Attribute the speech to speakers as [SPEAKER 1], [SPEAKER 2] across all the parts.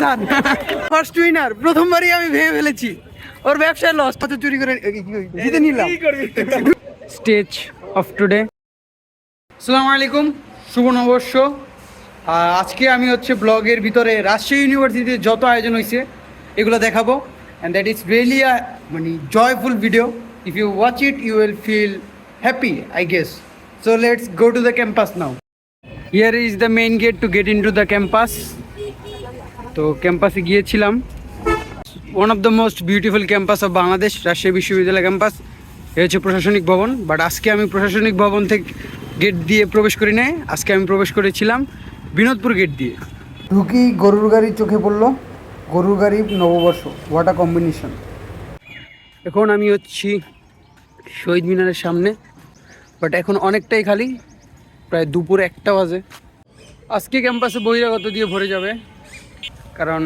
[SPEAKER 1] Sir. First winner প্রথমবারই আমি ভেবে ফেলেছি। ওর ব্যবসায় লস কত চুরি করে জিতে নিলাম। স্টেজ অফ টুডে আসসালামু আলাইকুম শুভ নববর্ষ। আর আজকে আমি হচ্ছে ব্লগের ভিতরে রাজশাহী ইউনিভার্সিটিতে যত আয়োজন হয়েছে এগুলো দেখাবো। And that is really a মানে joyful video if you watch it you will feel happy I guess so let's go to the campus now here is the main gate to get in to the campus তো ক্যাম্পাসে গিয়েছিলাম। One of the most beautiful campus of Bangladesh Rajshahi বিশ্ববিদ্যালয় campus এ হচ্ছে প্রশাসনিক ভবন but আজকে আমি প্রশাসনিক ভবন থেকে গেট দিয়ে প্রবেশ করি নাই। আজকে আমি প্রবেশ করেছিলাম বিনোদপুর গেট দিয়ে। ঢুকি গরুর গাড়ি চোখে পড়ল। গরুর গাড়ি নববর্ষ ওয়াটা কম্বিনেশন এখন আমি হচ্ছি শহীদ মিনারের সামনে বাট এখন অনেকটাই খালি প্রায় দুপুর একটা বাজে। আজকে ক্যাম্পাসে বহিরাগত দিয়ে ভরে যাবে। কারণ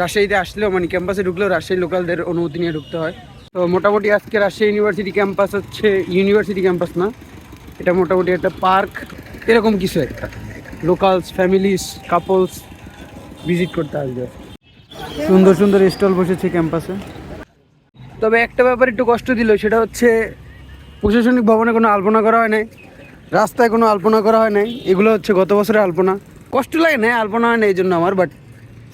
[SPEAKER 1] রাজশাহীতে আসলেও মানে ক্যাম্পাসে ঢুকলেও রাজশাহী লোকালদের অনুমতি নিয়ে ঢুকতে হয়। তো মোটামুটি আজকে রাজশাহী ইউনিভার্সিটি ক্যাম্পাস হচ্ছে ইউনিভার্সিটি ক্যাম্পাস না, এটা মোটামুটি একটা পার্ক এরকম কিছু একটা। লোকালস ফ্যামিলিস কাপলস ভিজিট করতে আসবে। সুন্দর সুন্দর স্টল বসেছে ক্যাম্পাসে তবে একটা ব্যাপার একটু কষ্ট দিল, সেটা হচ্ছে প্রশাসনিক ভবনে কোনো আলপনা করা হয় নাই, রাস্তায় কোনো আলপনা করা হয় নাই, এগুলো হচ্ছে গত বছরের আলপনা। কষ্ট লাগে না, আলপনা হয় না এই জন্য আমার বাট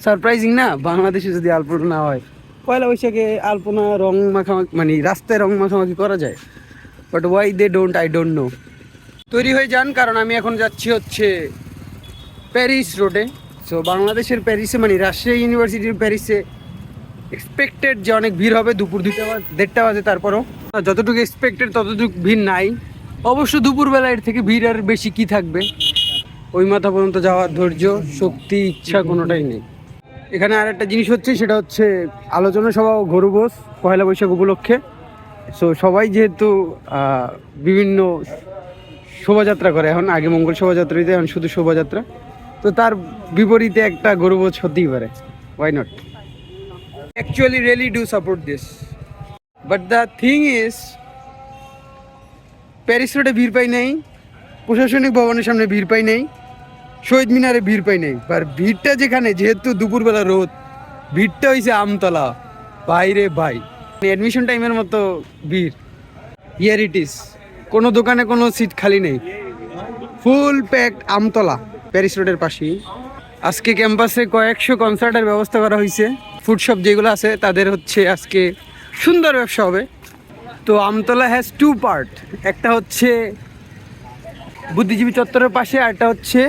[SPEAKER 1] সারপ্রাইজিং না? বাংলাদেশে যদি আলপনা না হয়। পয়লা বৈশাখে আলপনা রং মাখামাখি মানে রাস্তায় রং মাখামাখি করা যায়। But why they don't I don't know তৈরি হয়ে যান, কারণ আমি এখন যাচ্ছি হচ্ছে প্যারিস রোডে সো বাংলাদেশের প্যারিসে মানে রাজশাহী ইউনিভার্সিটির প্যারিসে এক্সপেক্টেড যে অনেক ভিড় হবে, দুপুর দুইটা দেড়টা বাজে তারপরও। যতটুকু এক্সপেক্টেড ততটুকু ভিড় নাই। অবশ্য দুপুরবেলা এর থেকে ভিড় আর বেশি কি থাকবে? ওই মাথা পর্যন্ত যাওয়ার ধৈর্য, শক্তি, ইচ্ছা কোনোটাই নেই। এখানে আর একটা জিনিস হচ্ছে, সেটা হচ্ছে আলোচনা সভা ও গরুবোস পয়লা বৈশাখ উপলক্ষে। সো সবাই যেহেতু বিভিন্ন শোভাযাত্রা করে, এখন আগে মঙ্গল শোভাযাত্রা দিতে এখন শুধু শোভাযাত্রা, তো তার বিপরীতে একটা গরুবোধ হতেই পারে। Why not actually really do support this but the thing is Paris রোডে ভিড় পাই নেই, প্রশাসনিক ভবনের সামনে ভিড় পাই নেই শহীদ মিনারে ভিড় পাই নেই। আর ভিড়টা যেখানে, যেহেতু দুপুরবেলা রোদ, ভিড়টা হয়েছে আমতলা। বাইরে ভাই অ্যাডমিশন টাইমের মতো ভিড়। ইয়ার ইট ইস কোনো দোকানে কোনো সিট খালি নেই। ফুল প্যাকড আমতলা প্যারিস রোডের পাশেই। আজকে ক্যাম্পাসে কয়েকশো কনসার্টের ব্যবস্থা করা হয়েছে ফুড শপ যেগুলো আছে, তাদের হচ্ছে আজকে সুন্দর ব্যবসা হবে। তো আমতলা হ্যাজ টু পার্ট একটা হচ্ছে বুদ্ধিজীবী চত্বরের পাশে, আর একটা হচ্ছে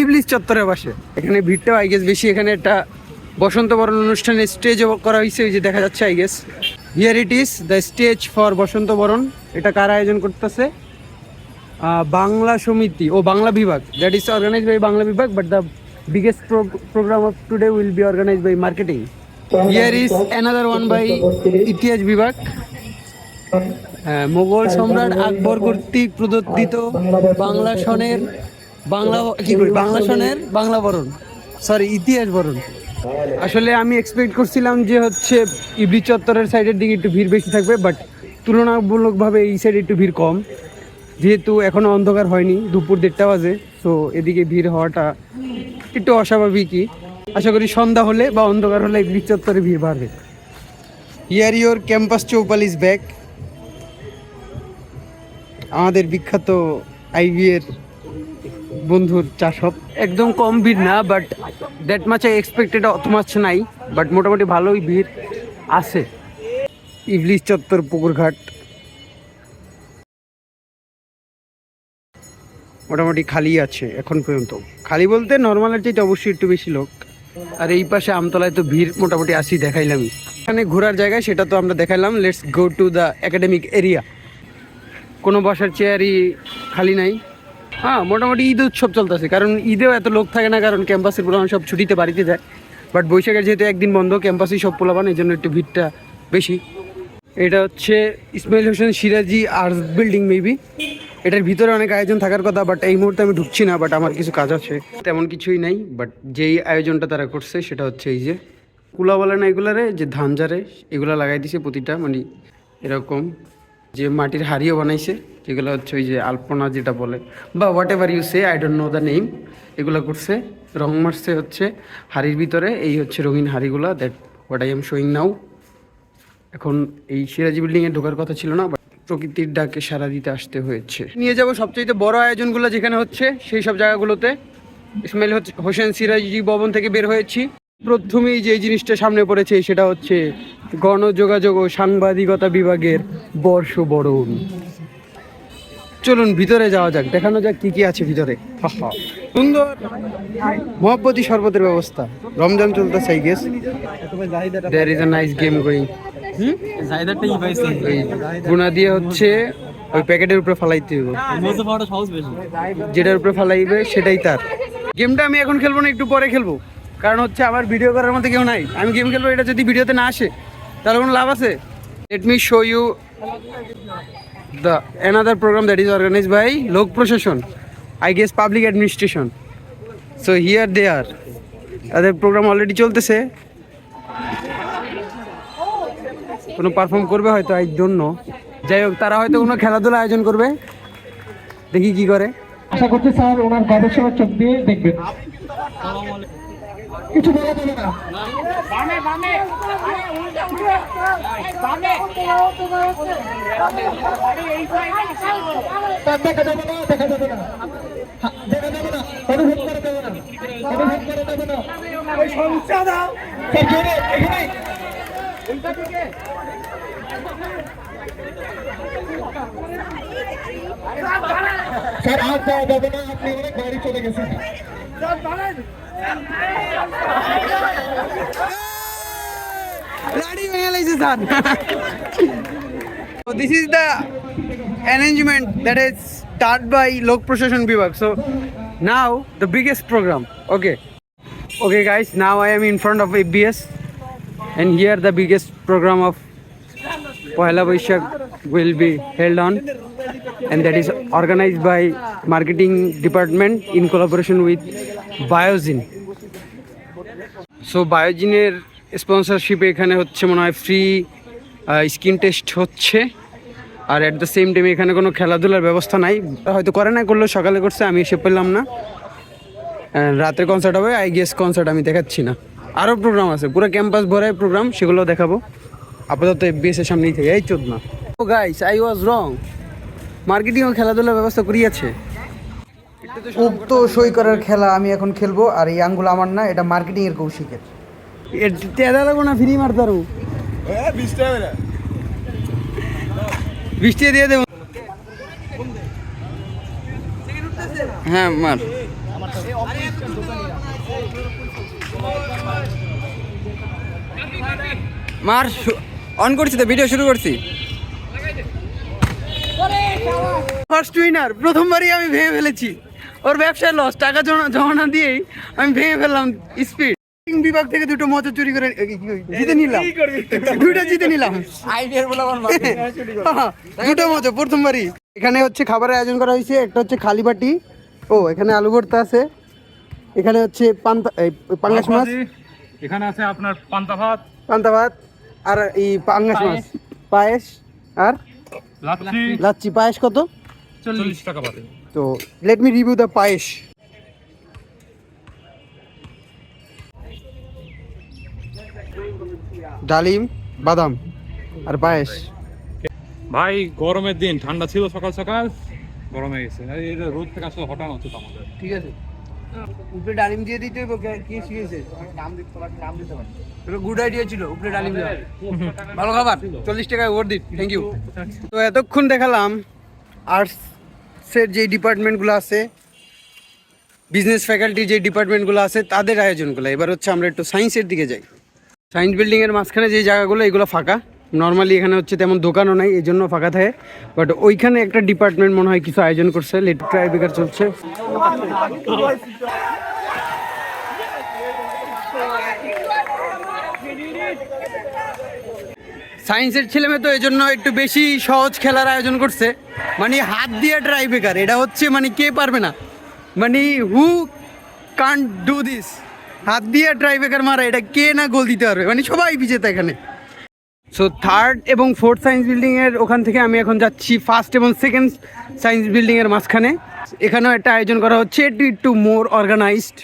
[SPEAKER 1] ইবলিশ চত্বরের পাশে এখানে ভিড়টাও আই গেস বেশি। এখানে একটা বসন্ত বরণ অনুষ্ঠানে স্টেজ করা হয়েছে, ওই যে দেখা যাচ্ছে I guess here it is the stage for Basanta Baran. এটা কার আয়োজন করতেছে? বাংলা সমিতি ও বাংলা বিভাগ। That is organize by Bangla বিভাগ but the biggest program of today will be organize by marketing here is another one by ইতিহাস বিভাগ মোগল সম্রাট আকবর কর্তৃক প্রদত্তিত বাংলা সনের বাংলা কি করি বাংলা সনের বাংলা বরণ সরি ইতিহাস বরণ আসলে আমি এক্সপেক্ট করছিলাম যে হচ্ছে ইবলি চত্বরের সাইডের দিকে একটু ভিড় বেশি থাকবে বাট তুলনামূলকভাবে এই সাইডে একটু ভিড় কম। যেহেতু এখনও অন্ধকার হয়নি দুপুর দেড়টা বাজে সো এদিকে ভিড় হওয়াটা একটু অস্বাভাবিকই। আশা করি সন্ধ্যা হলে বা অন্ধকার হলে ইবলি চত্বরে ভিড় বাড়বে। Here your campus Chaupal is back আমাদের বিখ্যাত আইভি এর বন্ধুর চাষ শপ একদম কম ভিড় না but that much I expected অত মাছ নাই বাট মোটামুটি ভালোই ভিড় আছে। ইবলিশ চত্বর পুকুরঘাট। মোটামুটি খালি আছে এখন পর্যন্ত। খালি বলতে নর্মালের চাইতে অবশ্যই একটু বেশি লোক। আর এই পাশে আমতলায় তো ভিড় মোটামুটি আসি দেখাইলামই। এখানে ঘোরার জায়গা, সেটা তো আমরা দেখাইলাম। Let's go to the academic area কোনো বসার চেয়ারই খালি নাই। হ্যাঁ মোটামুটি ঈদ উৎসব চলতেছে। কারণ ঈদেও এত লোক থাকে না, কারণ ক্যাম্পাসের পোলাপান সব ছুটিতে বাড়িতে যায়। বাট বৈশাখের যেহেতু একদিন বন্ধ, ক্যাম্পাসেই সব পোলাপান, এই জন্য একটু ভিড়টা বেশি। এটা হচ্ছে Ismail Hossain, Siraji arts building maybe. এটার ভিতরে অনেক আয়োজন থাকার কথা বাট এই মুহূর্তে আমি ঢুকছি না বাট আমার কিছু কাজ আছে। তেমন কিছুই নাই বাট যেই আয়োজনটা তারা করছে, সেটা হচ্ছে এই যে কুলা না এগুলারে, যে ধান জারে এগুলা লাগাই দিছে প্রতিটা মানে এরকম। যে মাটির হাড়িও বানাইছে। যেগুলো হচ্ছে ওই যে আলপনা যেটা বলে, বা whatever you say I don't know the name এগুলো করছে। রং মারছে হচ্ছে হাড়ির ভিতরে, এই হচ্ছে রঙিন হাড়িগুলো that what I am showing now এখন এই সিরাজি বিল্ডিংয়ে ঢোকার কথা ছিল না প্রকৃতির ডাকে সারা দিতে আসতে হয়েছে। নিয়ে যাব সবচেয়ে বড় আয়োজনগুলো যেখানে হচ্ছে, সেই সব জায়গাগুলোতে। ইসমাইল হোসেন সিরাজি ভবন থেকে বের হয়েছি। প্রথমেই যে জিনিসটা সামনে পড়েছে, সেটা হচ্ছে গণযোগাযোগ ও সাংবাদিকতা বিভাগের বর্ষ বর্ষবরণ। চলুন ভিতরে যাওয়া যাক দেখানো যাক কি কি আছে ভিতরে। সুন্দর। মহব্বতী শরবতের ব্যবস্থা। রমজান চলতেছে I guess there is a nice game going গুণা দিয়ে হচ্ছে ওই প্যাকেটের উপরে ফালাইতে হবে যেটার উপরে ফালাইবে সেটাই তার। গেমটা আমি এখন খেলব না একটু পরে খেলব। কারণ হচ্ছে আমার ভিডিও করার মধ্যে কেউ নাই। আমি গেম খেলব এটা যদি ভিডিওতে না আসে তাহলে কোনো লাভ আছে? Let me show you the another program that is organize by লোক প্রশাসন I guess public administration so here they are তাদের প্রোগ্রাম অলরেডি চলতেছে। কোনো পারফর্ম করবে হয়তো এই জন্য যাই হোক তারা হয়তো কোনো খেলাধুলা আয়োজন করবে। দেখি কি করে।
[SPEAKER 2] আশা করছি স্যার ওনার গবেষণার চোখ দিয়ে দেখবেন। কিছু বলা যাবে না। দেখা যাবে না দেখা যাবে না। দেখা যাবে না অনুভব করা না। অনুভব করা না। স্যার যাবে না আপনি অনেক বাইরে চলে গেছেন।
[SPEAKER 1] লাড়ি ভেঙে লাইছে sir this is the arrangement that is started by Lok Proshashan Vibhag. So now the biggest program. Okay. Okay guys, now I am in front of ABS and here the biggest program of Pohela Vaishak will be held on and that is organized by marketing department in collaboration with Biozin. So বায়োজিনের স্পন্সরশিপে এখানে হচ্ছে মনে হয় free skin test হচ্ছে। আর at the same time এখানে কোনো খেলাধুলার ব্যবস্থা নাই। হয়তো করে না করলেও সকালে করছে, আমি এসে পেলাম না। রাতের কনসার্ট হবে আই গেস কনসার্ট আমি দেখাচ্ছি না। আরও প্রোগ্রাম আছে, পুরো ক্যাম্পাস ভরে প্রোগ্রাম সেগুলো দেখাবো। আপাতত এফবিএস এর সামনেই থেকে, এই চোদ না। ও guys I was wrong marketing ও খেলাধুলার ব্যবস্থা করিয়েছে। উক্ত সই করার খেলা আমি এখন খেলব আর এই আঙ্গুল আমার না এটা মার্কেটিং এর কৌশিকের। তেদা লাগবো না ফ্রি মারতে পারব। বিশ টাকা দিয়ে দেবো। হ্যাঁ মার। মার অন করছি তো ভিডিও শুরু করছি। ফার্স্ট উইনার প্রথমবারই আমি ভেঙে ফেলেছি। ওর ব্যবসায় লস টাকা জমা জমা না দিয়েই আমি ভেঙে ফেললাম স্পিড বিভাগ থেকে দুটো মজা চুরি করে জিতে নিলাম। দুটো জিতে নিলাম।
[SPEAKER 3] আইডিয়ার বলা
[SPEAKER 1] হ্যাঁ, দুটো মজা প্রথমবারই। এখানে হচ্ছে খাবারের আয়োজন করা হয়েছে একটা হচ্ছে খালি বাটি। ও এখানে আলু ভর্তা আছে। এখানে হচ্ছে পান্তা এই, পাঙ্গাস মাছ।
[SPEAKER 4] এখানে আছে আপনার পান্তা ভাত।
[SPEAKER 1] পান্তা ভাত আর এই পাঙ্গাস মাছ। পায়েস। আর?
[SPEAKER 4] লাচ্ছি।
[SPEAKER 1] লাচ্ছি। পায়েস কত?
[SPEAKER 4] চল্লিশ টাকা পাতে
[SPEAKER 1] তো let me review the payesh. ডালিম বাদাম আর পায়েস।
[SPEAKER 4] ভাই গরমের দিন ঠান্ডা ছিল সকাল সকাল গরমে গেছে। এটা রোদ থেকে আসলে হটানো উচিত আমাদের।
[SPEAKER 1] ঠিক আছে। উপরে ডালিম দিয়ে দিতে হইব কে- শিখেছে? গুড আইডিয়া ছিল উপরে ডালিম দেওয়া। ভালো খাবার চল্লিশ টাকায় ওর দিন থ্যাংক ইউ তো এতক্ষণ দেখালাম আর্টসের যে ডিপার্টমেন্টগুলো আছে বিজনেস ফ্যাকাল্টি যে ডিপার্টমেন্টগুলো আছে, তাদের আয়োজনগুলো। এবার হচ্ছে আমরা একটু সায়েন্সের দিকে যাই। সায়েন্স বিল্ডিংয়ের মাঝখানে যে জায়গাগুলো, এগুলো ফাঁকা। নর্মালি এখানে হচ্ছে তেমন দোকানও নাই এই জন্য ফাঁকা থাকে। বাট ওইখানে একটা ডিপার্টমেন্ট মনে হয় কিছু আয়োজন করছে, লেট ট্রাই বেকার চলছে। সায়েন্সের ছেলে মেয়ে তো এই জন্য একটু বেশি সহজ খেলার আয়োজন করছে। মানে হাত দিয়ে ট্রাই বেকার এটা হচ্ছে মানে কে পারবে না? মানে হু কান্ট ডু দিস হাত দিয়ে ট্রাই বেকার মারা, এটা কে না গোল দিতে পারবে? মানে সবাই বিজেতা এখানে। সো থার্ড এবং ফোর্থ সায়েন্স বিল্ডিংয়ের ওখান থেকে আমি এখন যাচ্ছি ফার্স্ট এবং সেকেন্ড সায়েন্স বিল্ডিংয়ের মাঝখানে। এখানেও একটা আয়োজন করা হচ্ছে এটি একটু মোর অর্গানাইজড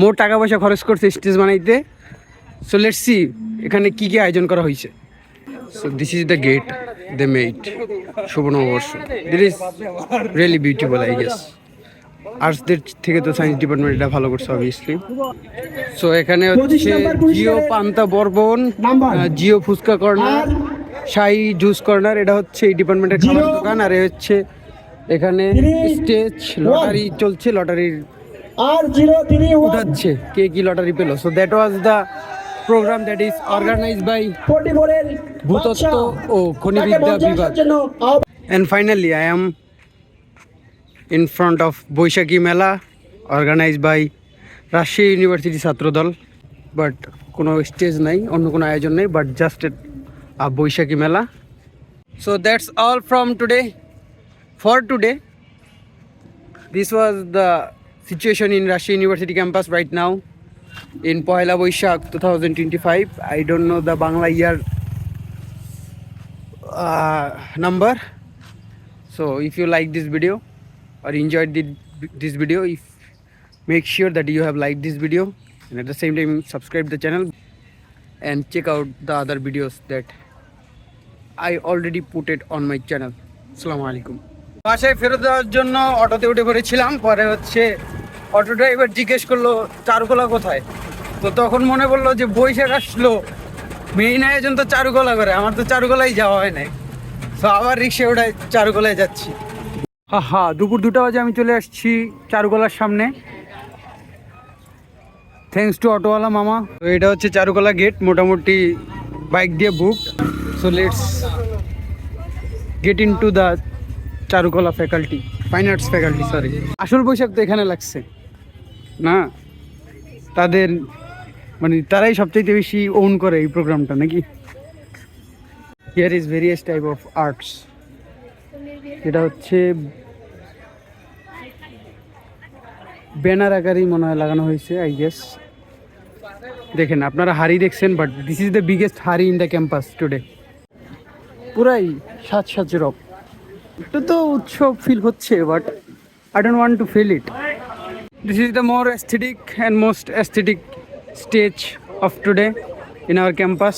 [SPEAKER 1] মোর টাকা পয়সা খরচ করছে স্টেজ বানাইতে। সো লেটস সি এখানে কি কি আয়োজন করা হয়েছে। So this is the gate the made শুভ নববর্ষ that is really beautiful I guess আর্টসদের থেকে তো সায়েন্স ডিপার্টমেন্ট এটা ভালো করছে অবভিয়াসলি সো এখানে হচ্ছে জিও পান্তা বর্বন জিও ফুচকা কর্নার শাহি জুস কর্নার এটা হচ্ছে এই ডিপার্টমেন্টের খাবার দোকান। আর হচ্ছে এখানে স্টেজ লটারি চলছে লটারির
[SPEAKER 2] আর জিরো ওয়ান
[SPEAKER 1] উঠাচ্ছে কে কি লটারি পেল। So that was the program that is organize by ভূতত্ত্ব ও
[SPEAKER 2] জন্য আহ্বান
[SPEAKER 1] And finally, I am in front of Boishaki Mela organized by Rajshahi university Chhatradal but কোনো স্টেজ নাই অন্য কোনো আয়োজন নেই but just a Boishakhi Mela so that's all from today for today this was the situation in Rajshahi university campus right now in Poila Boishakh two thousand twenty five I don't know the Bangla year number so if you like this video R enjoy the this video if make sure that you have like this video and at the same time subscribe the channel and check out the other videos that I already put it on my channel আসসালামু আলাইকুম বাসায় ফেরত দেওয়ার জন্য অটোতে উঠে পড়েছিলাম। পরে হচ্ছে অটো ড্রাইভার জিজ্ঞেস করল চারুকলা কোথায়? তো তখন মনে পড়ল যে বৈশাখ আসলো। মেইন আয়োজন তো চারুকলা করে আমার তো চারুকলাই যাওয়া হয় নাই। তো আবার রিক্সা ওঠায় চারুকলায় যাচ্ছি। হা হা দুপুর দুটা বাজে আমি চলে আসছি চারুকলার সামনে। থ্যাংকস টু অটোওয়ালা মামা। তো এটা হচ্ছে চারুকলা গেট মোটামুটি বাইক দিয়ে বুক so let's get in to the চারুকলা faculty fine arts faculty sorry আসল বৈশাখ তো এখানে লাগছে। না? তাদের মানে তারাই সবচাইতে বেশি ওন করে এই প্রোগ্রামটা নাকি? Here is various type of arts এটা হচ্ছে ব্যানার আকারেই মনে হয় লাগানো হয়েছে আই গেস দেখেন, আপনারা হাড়ি দেখছেন but this is the biggest হাড়ি ইন দ্য ক্যাম্পাস টুডে পুরাই সাজ সাজ রব একটু তো উৎসব ফিল হচ্ছে but I don't want to feel it this is the more aesthetic and most aesthetic stage of today in our campus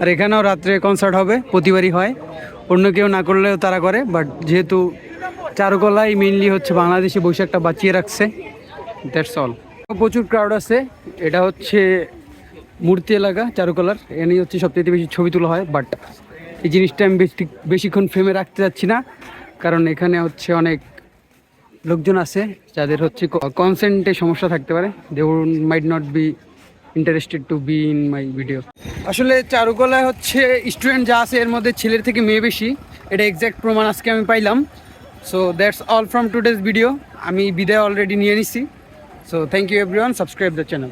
[SPEAKER 1] আর এখানেও রাত্রে কনসার্ট হবে, প্রতিবারই হয়। অন্য কেউ না করলেও তারা করে বাট যেহেতু চারুকলাই মেইনলি হচ্ছে বাংলাদেশে বৈশাখটা বাঁচিয়ে রাখছে দ্যাটস অল প্রচুর ক্রাউড আছে, এটা হচ্ছে মূর্তি এলাকা, চারুকলার। এখানেই হচ্ছে সবচেয়ে বেশি ছবি তোলা হয় বাট এই জিনিসটা আমি বেশি বেশিক্ষণ ফ্রেমে রাখতে যাচ্ছি না, কারণ এখানে হচ্ছে অনেক লোকজন আছে, যাদের হচ্ছে কনসেন্টে সমস্যা থাকতে পারে। They might not be interested to be in my video আসলে চারুকলায় হচ্ছে স্টুডেন্ট যা আছে, এর মধ্যে ছেলের থেকে মেয়ে বেশি। এটা এক্স্যাক্ট প্রমাণ আজকে আমি পাইলাম। So that's all from today's video আমি বিদায় অলরেডি নিয়ে নিছি। So thank you everyone subscribe the channel